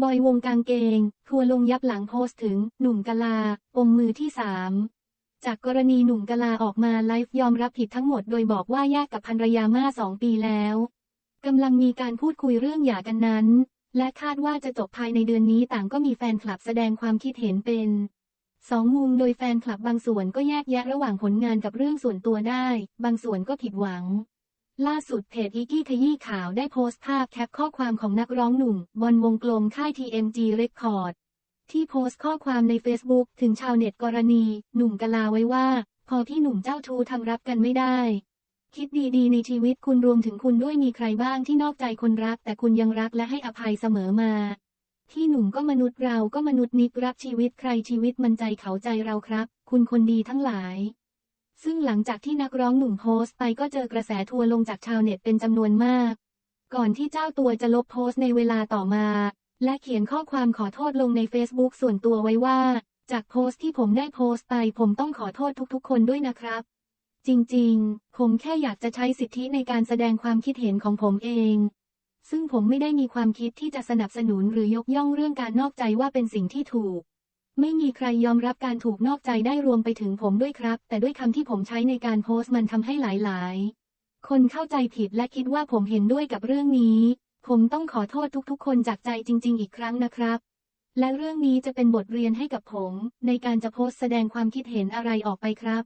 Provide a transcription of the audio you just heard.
บอยวงกางเกง ทัวร์ลงยับหลังโพสต์ถึง หนุ่มกะลาอมมือที่สามจากกรณีหนุ่มกะลาออกมาไลฟ์ยอมรับผิดทั้งหมดโดยบอกว่าแยกกับภรรยามาสองปีแล้วกำลังมีการพูดคุยเรื่องหย่ากันนั้น และคาดว่าจะจบภายในเดือนนี้ต่างก็มีแฟนคลับแสดงความคิดเห็นเป็นสองมุมโดยแฟนคลับบางส่วนก็แยกแยะระหว่างผลงานกับเรื่องส่วนตัวได้ บางส่วนก็ผิดหวัง ล่าสุดเพจอีกี้ขยี้ข่าวได้โพสต์ภาพแคปข้อความของนักร้องหนุ่มบอลวงกลมค่าย TMG Record ที่โพสต์ข้อความใน Facebook ถึงชาวเน็ตกรณี หนุ่มกะลาไว้ว่า พอที่หนุ่มเจ้าชู้ทำรับกันไม่ได้ คิดดีๆ ในชีวิตคุณรวมถึงคุณด้วยมีใครบ้างที่นอกใจคนรัก แต่คุณยังรักและให้อภัยเสมอมา ที่หนุ่มก็มนุษย์เราก็มนุษย์นิกรักชีวิตใครชีวิตมันใจเขาใจเราครับ คุณคนดีทั้งหลาย ซึ่งหลังจากที่นักร้องหนุ่มโพสต์ไปก็เจอกระแสทัวร์ลงจากชาวเน็ตเป็นจำนวนมาก ก่อนที่เจ้าตัวจะลบโพสต์ในเวลาต่อมา และเขียนข้อความขอโทษลงใน Facebook ส่วนตัวไว้ว่า จากโพสต์ที่ผมได้โพสต์ไปผมต้องขอโทษทุกๆ คนด้วยนะครับ จริงๆ ผมแค่อยากจะใช้สิทธิในการแสดงความคิดเห็นของผมเอง ซึ่งผมไม่ได้มีความคิดที่จะสนับสนุนหรือยกย่องเรื่องการนอกใจว่าเป็นสิ่งที่ถูก ไม่มีใครยอมรับการถูกนอกใจได้รวมไปถึงผมด้วยครับ แต่ด้วยคำที่ผมใช้ในการโพสต์มันทำให้หลายๆ คนเข้าใจผิดและคิดว่าผมเห็นด้วยกับเรื่องนี้ ผมต้องขอโทษทุกๆ คนจากใจจริง ๆ อีกครั้งนะครับ และเรื่องนี้จะเป็นบทเรียนให้กับผม ในการจะโพสต์แสดงความคิดเห็นอะไรออกไปครับ